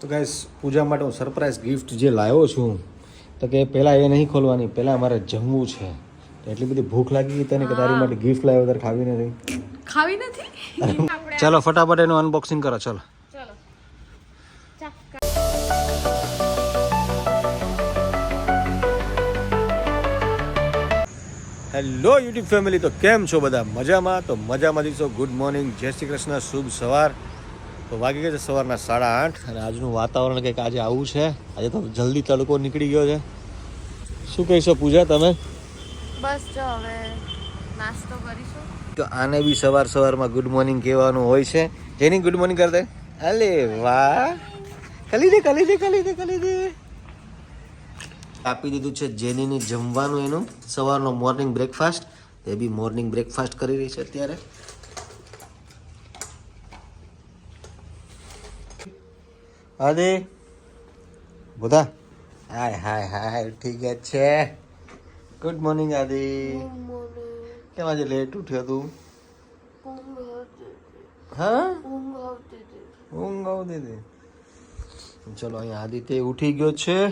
તો ગાઈસ પૂજા માટે હું સરપ્રાઈઝ ગિફ્ટ જે લાવ્યો છું તો કે પહેલાં એ નહીં ખોલવાની પહેલાં મારે જમવું છે. એટલી બધી ભૂખ લાગી ગઈ તને કે તારી માટે ગિફ્ટ લાવ્યો તારે ખાવી નથી. ખાવી નથી? ચાલો ફટાફટ એનું અનબોક્સિંગ કરો ચલો. ચલો. હેલો યુટ્યુબ ફેમિલી તો કેમ છો બધા? મજામાં? તો મજામાં દિવસો ગુડ મોર્નિંગ જય શ્રી કૃષ્ણ. શુભ સવાર. તો વાગી ગયા છે સવારના સાડા આઠ. અને આજનું વાતાવરણ કંઈક આજે આવું છે. આજે તો જલ્દી તડકો નીકળી ગયો છે. શું કહીશો પૂજા તમે? બસ જો હવે નાસ્તો કરીશું. તો આને બી સવાર સવારમાં ગુડ મોર્નિંગ કહેવાનું હોય છે. જેની ગુડ મોર્નિંગ કરતા અલે વાહ. કલી દે કલી દે કલી દે કલી દે. આપી દીધું છે જેનીને જમવાનું એનું. સવારનો મોર્નિંગ બ્રેકફાસ્ટ એ બી મોર્નિંગ બ્રેકફાસ્ટ કરી રહી છે અત્યારે. આદે બધા? હાય હાય હાય ઠીક ગયા છે. ગુડ મોર્નિંગ આદિ કેમ આજે લેટ ઉઠ્યો તું? હા? ઊંઘ આવતી હતી. ચલો અહીંયા આદિત્ય ઉઠી ગયો છે.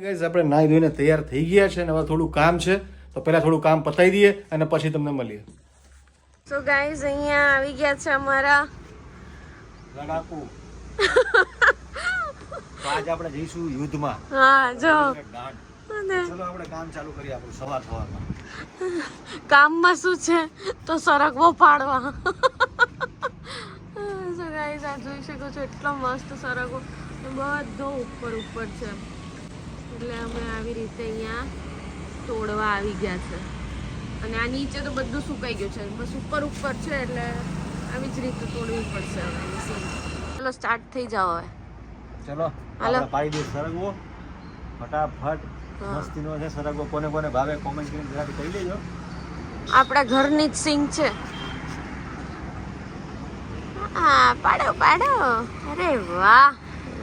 ગાઈઝ આપણે નાહી ધોઈને તૈયાર થઈ ગયા છે અને હવે થોડું કામ છે તો પહેલા થોડું કામ પતાવી દઈએ અને પછી તમને મળીએ. સો ગાઈઝ અહીંયા આવી ગયા છે અમારા. લડાકુ. તો આજે આપણે જઈશું યુદ્ધમાં. હા જો. ચલો આપણે કામ ચાલુ કરીએ આપણું સવાર સવારમાં. કામમાં શું છે? તો સરગવો પાડવા. સો ગાઈઝ આ જોઈ શકો છો એટલો મસ્ત સરગવો. બધો ઉપર ઉપર છે. એટલે અમે આવી રીતે અહીંયા તોડવા આવી ગયા છે. અને આ નીચે તો બધું સુકાઈ ગયું છે. બસ ઉપર ઉપર છે એટલે આવી જ રીતે તોડવું પડશે. હવે ચલો સ્ટાર્ટ થઈ જાવ હવે. ચલો. આપણે પાડી દઈએ સરગવો. ફટાફટ હા. મસ્તીનો છે સરગવો. કોને કોને ભાવે કોમેન્ટ કરીને જરાક કહી દેજો. આપણા ઘરની જ સિંગ છે. હા પાડો પાડો. અરે વાહ.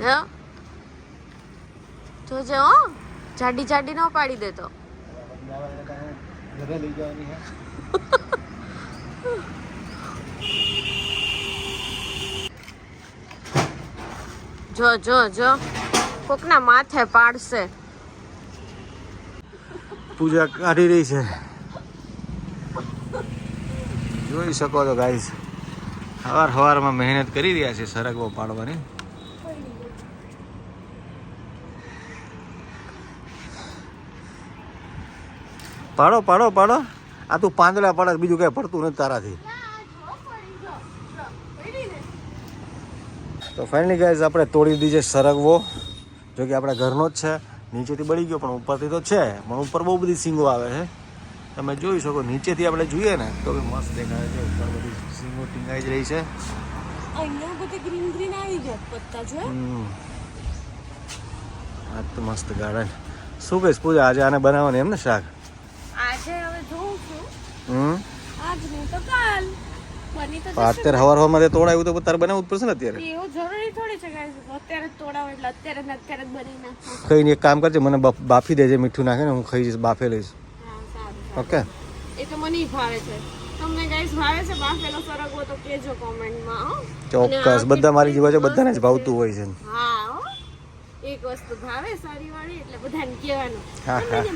જો જોજે હો. જાડી જાડી ન પાડી દેતો ઘરે લઈ જવાની છે જો જો જો. કોકના માથે પાડશે. પૂજા કાઢી રહી છે. જોઈ શકો છો ગાઈસ સવાર સવારમાં મહેનત કરી રહ્યા છે સરગવો પાડવાની. પાડો પાડો પાડો. આ તું પાંદડા પાડે, બીજું કઈ પડતું નથી તારાથી. તો ફાઇનલી ગાઈઝ આપણે તોડી દીધી છે સરગવો. જો કે આપણા ઘરનો જ છે. નીચેથી બળી ગયો પણ ઉપરથી તો છે. પણ ઉપર બહુ બધી સિંગો આવે છે. તમે જોઈ શકો નીચેથી આપણે જોઈએ ને તો બી મસ્ત દેખાય છે. ઉપર બધી સિંગો ટીંગાઈ જ રહી છે. ગ્રીન ગ્રીન આવી ગયા પત્તા જો આ તો મસ્ત ગાર્ડન. શું કહીશ પૂજા આજે આને બનાવવાની એમ ને શાક? આજે હવે જોઉં છું. હમ? આજ નહીં તો કાલ. અત્યારે હવાર હવારમાં તોડાયું તો તારે બનાવવું પડશે ને અત્યારે? એવું જરૂરી થોડી છે ગાઈસ અત્યારે તોડાવ એટલે અત્યારે ને અત્યારે જ બની નાખો કઈ એક કામ કરજે મને બાફી દેજે મીઠું નાખે ને હું ખાઈ જઈશ બાફે લઈશ. ઓકે? એ તો મને ભાવે છે. તમને ગાઈસ ભાવે છે બાફેલો સરગવો તો કેજો કોમેન્ટમાં હો. ચોક્કસ બધા મારી જીવા છે બધાને જ ભાવતું હોય છે. હા એક વસ્તુ ભાવે સારી વાળી એટલે બધાને કહેવાનું.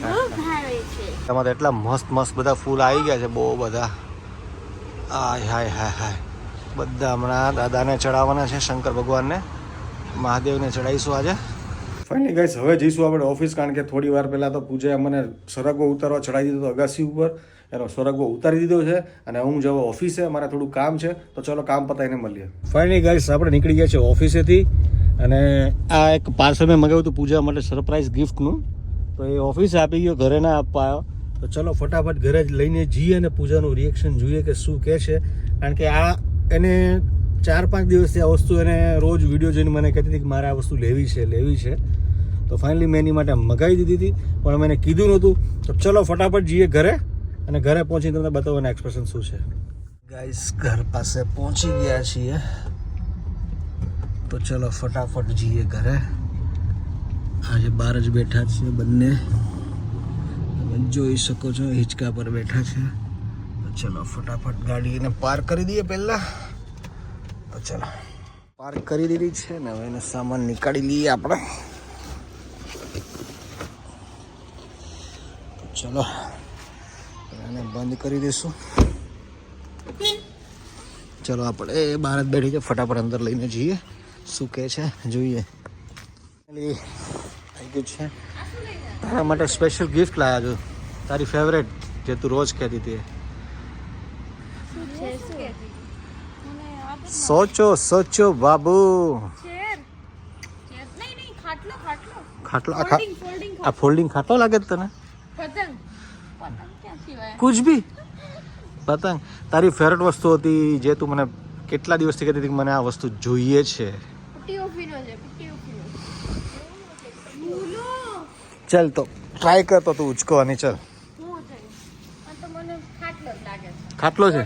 બહુ ભાવે છે. તમારે એટલા મસ્ત મસ્ત બધા ફૂલ આવી ગયા છે બહુ બધા. આય, હાય હાય હાય. બધા હમણાં દાદાને ચડાવવાના છે, શંકર ભગવાનને. મહાદેવને ચડાવીશું આજે. ફાઇનલી ગાઈસ હવે જઈશું આપણે ઓફિસ કારણ કે થોડી વાર પહેલાં તો પૂજાએ મને સરગવો ઉતારવા ચડાવી દીધો અગાસી ઉપર. એનો સરગવો ઉતારી દીધો છે અને હું જવા ઓફિસે મારે થોડું કામ છે. તો ચલો કામ પતાવીને મળીએ. ફાઇનલી ગાઈસ આપણે નીકળી ગયા છે ઓફિસેથી અને આ એક પાર્સલ મેં મગાવ્યું હતું પૂજા માટે સરપ્રાઈઝ ગિફ્ટનું તો એ ઓફિસે આપી ગયો ઘરે ના આપવા તો ચલો ફટાફટ ઘરે જ લઈને જઈએ અને પૂજાનું રિએક્શન જોઈએ કે શું કહે છે. કારણ કે આ એને ચાર પાંચ દિવસથી આ વસ્તુ એને રોજ વીડિયો જોઈને મને કહેતી હતી કે મારે આ વસ્તુ લેવી છે લેવી છે. તો ફાઇનલી મેં એની માટે મગાવી દીધી હતી, પણ મેં કીધું નહોતું. તો ચલો ફટાફટ જઈએ ઘરે અને ઘરે પહોંચીને તમને બતાવવાના એક્સપ્રેશન શું છે. ગાઈસ ઘર પાસે પહોંચી ગયા છીએ. તો ચલો ફટાફટ જઈએ ઘરે. આજે બહાર જ બેઠા છીએ બંને. જોઈ શકો છો, હિંચકા પર બેઠા છે. તો ચલો, ફટાફટ ગાડીને પાર્ક કરી દઈએ પહેલાં. તો ચલો, પાર્ક કરી દીધી છે ને હવે એનો સામાન નીકાળી લઈએ આપણે. ચલો એને બંધ કરી દઈશું. ચલો, આપણે બહાર જ બેઠી છે, ફટાફટ અંદર લઈને જઈએ. શું કહે છે? જોઈએ. આવી ગયું છે. તારા માટે સ્પેશિયલ ગિફ્ટ લાવ્યા છું. તારી ફેવરેટ જે તું રોજ કહેતી હતી સોચો સોચો બાબુ. ખાટલો આ ફોલ્ડિંગ ખાટલો લાગે તને? કુછ બી પતંગ. તારી ફેવરેટ વસ્તુ હતી જે તું મને કેટલા દિવસથી કહેતી હતી કે મને આ વસ્તુ જોઈએ છે. ચાલ તો ટ્રાય કર તો તું ઉચકવાની ચાલ. ખાટલો છે?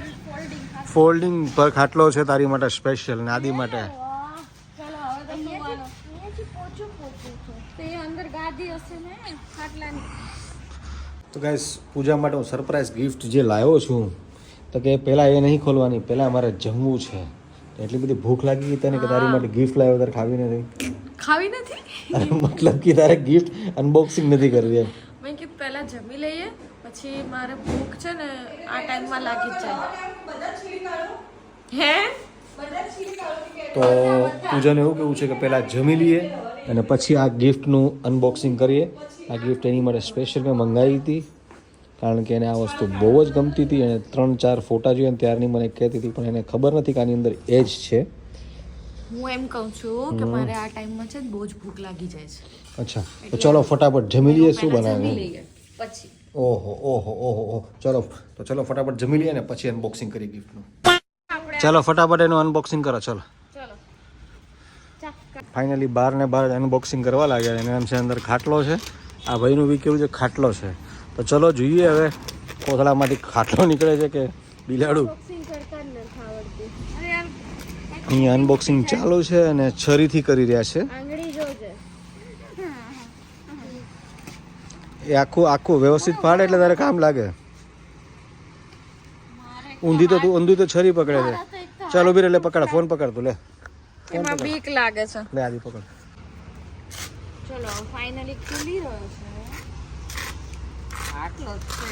ફોલ્ડિંગ પર ખાટલો છે તારી માટે સ્પેશિયલ ને આદિ માટે. તો ગાઈસ પૂજા માટે હું સરપ્રાઈઝ ગિફ્ટ જે લાવ્યો છું, તો કે પહેલાં એ નહીં ખોલવાની પહેલાં મારે જમવું છે. એટલી બધી ભૂખ લાગી ગઈ તને કે તારી માટે ગિફ્ટ લાવ્યો તારે ખાવી નથી. ખાવી નથી? અરે મતલબ કે તારે ગિફ્ટ અનબોક્સિંગ નથી કરવી એમ. મેં કે પહેલા જમી લઈએ પછી મારે ભૂખ છે ને આ ટાઈમમાં લાગી જ જાય. હે? તો પૂજાને એવું કેવું છે કે પહેલાં જમી લઈએ અને પછી આ ગિફ્ટનું અનબોક્સિંગ કરીએ. આ ગિફ્ટ એની માટે સ્પેશિયલ મેં મંગાવી હતી. કારણ કે એને આ વસ્તુ બહુ જ ગમતી હતી અને ત્રણ ચાર ફોટા જોઈએ ને ત્યારની મને કહેતી હતી પણ એને ખબર નથી કે આની અંદર એ જ છે. હું એમ કહું છું કે મારે આ ટાઈમમાં છે બહુ જ ભૂખ લાગી જાય છે. અચ્છા. તો ચલો ફટાફટ જમી લઈએ શું બનાવ્યું પછી. ઓહો ઓહો ઓહો ઓહો. ચલો તો ચલો ફટાફટ જમી લઈએ ને પછી અનબોક્સિંગ કરી ગિફ્ટનું ચલો ફટાફટ એનું અનબોક્સિંગ કરો ચલો. ફાઇનલી બહાર ને બહાર અનબોક્સિંગ કરવા લાગ્યા. એને એમ છે અંદર ખાટલો છે. આ ભાઈનું બી કેવું છે ખાટલો છે. તો ચલો જોઈએ હવે. કોથળામાંથી ખાટલો નીકળે છે કે બિલાડું? અહીંયા અનબોક્સિંગ ચાલુ છે અને છરીથી કરી રહ્યા છે. એ આખું આખું વ્યવસ્થિત ફાડે એટલે તારે કામ લાગે. ઊંધી તો તું ઊંધી તો છરી પકડે છે. ચાલો ઊભી એટલે લે પકડ ફોન પકડ તું લે. એમાં બીક લાગે છે. લે આદી પકડ. ચલો ફાઇનલી ખુલી રહ્યો છે. ખાટલો જ છે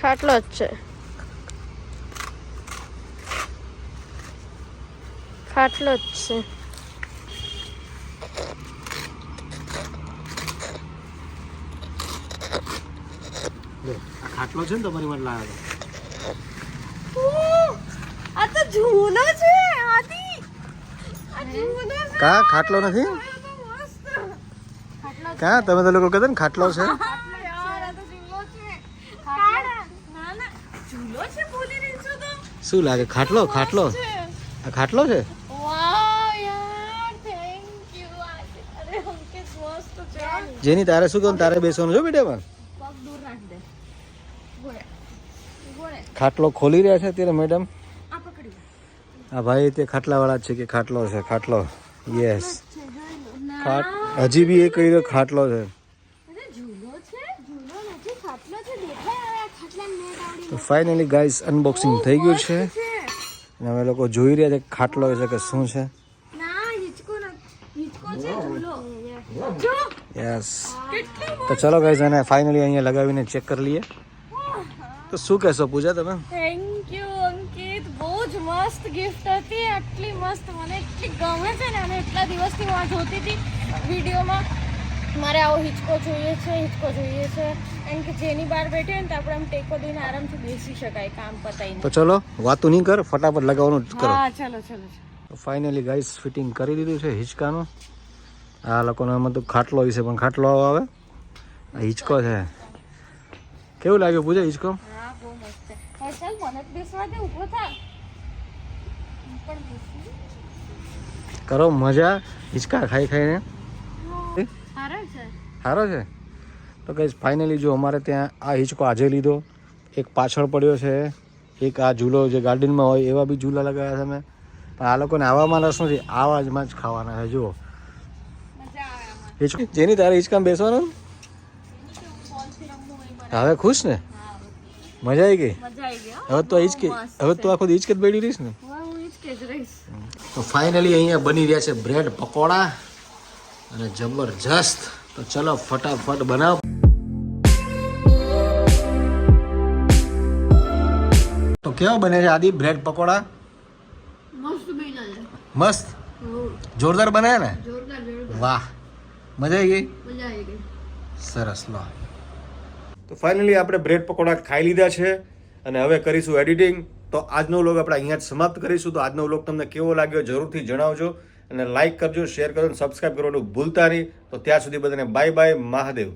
ખાટલો જ છે. ખાટલો છે. ને તમારી માટે લાવ્યો આ તો જૂનો છે આદી. આ કા ખાટલો નથી? કા તમે તો લોકો કહેતા ને ખાટલો છે ખાટલો યાર આ તો ઝૂલો છે ખાટલો ના ના ઝૂલો છે ભૂલી રહી છું તો શું લાગે? ખાટલો? ખાટલો? આ ખાટલો છે? જેની તારે શું કહું તારે બેસવાનું છો બેટામાં ખાટલો ખોલી રહ્યા છે અત્યારે મેડમ આ ભાઈ તે ખાટલાવાળા છે કે ખાટલો છે ખાટલો. યસ ખાટ હજી બી એ કહી ખાટલો છે. હવે તો ફાઇનલી ગાઈસ અનબોક્સિંગ થઈ ગયું છે. અને અમે લોકો જોઈ રહ્યા છે કે ખાટલો છે કે શું છે. યસ તો ચલો ગાઈસ એને ફાઇનલી અહીંયા લગાવીને ચેક કરી લઈએ. તો શું કહેશો પૂજા તમે? Thank you Ankit. બહુ જ મસ્ત ગિફ્ટ હતી. આટલી મસ્ત. મને એટલી ગમે છે ને અને એટલા દિવસથી હું આ જોતી હતી વિડીયોમાં. મારે આવો હિંચકો જોઈએ છે હિંચકો જોઈએ છે. એમ કે જેની બહાર બેઠી ને તો આપણે આમ ટેકો દઈને આરામથી બેસી શકાય કામ પતાઈને તો ચલો વાતું નહીં કર ફટાફટ લગાવવાનું જ કરો. હા ચલો ચલો તો ફાઇનલી ગાઈસ ફિટિંગ કરી દીધું છે હિંચકાનું. આ લોકોને આમાં તો ખાટલો વિશે પણ ખાટલો આવે આ હિંચકો છે. કેવું લાગ્યું પૂજા હિંચકો? હા બહુ મસ્ત છે. ચાલ મને બેસવા દે ઊભો થા. પણ બેસી. કરો મજા. હિંચકા ખાઈ ખાઈને. સારા છે. સારો છે? તો કઈ ફાઇનલી જો અમારે ત્યાં આ હિંચકો આજે લીધો. એક પાછળ પડ્યો છે. એક આ ઝૂલો જે ગાર્ડનમાં હોય એવા બી ઝૂલા લગાવ્યા છે મેં પણ આ લોકોને આવામાં રસ નથી આવાજમાં જ ખાવાના છે જુઓ. આવે હિંચકો જેની તારે હિંચકામાં બેસવાનું? હવે ખુશ ને? મજા આવી ગઈ? આવી. હવે તો હિંચકે હવે તો આખો હિંચકે જ બેડી રહીશ ને? તો ફાઇનલી અહીંયા બની રહ્યા છે બ્રેડ પકોડા અને જબરજસ્ત. તો ચલો ફટાફટ બનાવ. કેવા બને છે આદિ? બ્રેડ પકોડા? મસ્ત બન્યા છે. મસ્ત? જોરદાર બનાયા ને? વાહ. મજા આવી ગઈ? મજા આવી ગઈ. સરસ લો. તો ફાઇનલી આપણે બ્રેડ પકોડા ખાઈ લીધા છે અને હવે કરીશું એડિટિંગ તો આજનો વ્લોગ આપણે અહીંયા જ સમાપ્ત કરીશું. તો આજનો વ્લોગ તમને કેવો લાગ્યો જરૂરથી જણાવજો અને લાઈક કરજો શેર કરજો અને સબસ્ક્રાઈબ કરવાનું ભૂલતા નહીં. તો ત્યાં સુધી બધાને બાય બાય મહાદેવ.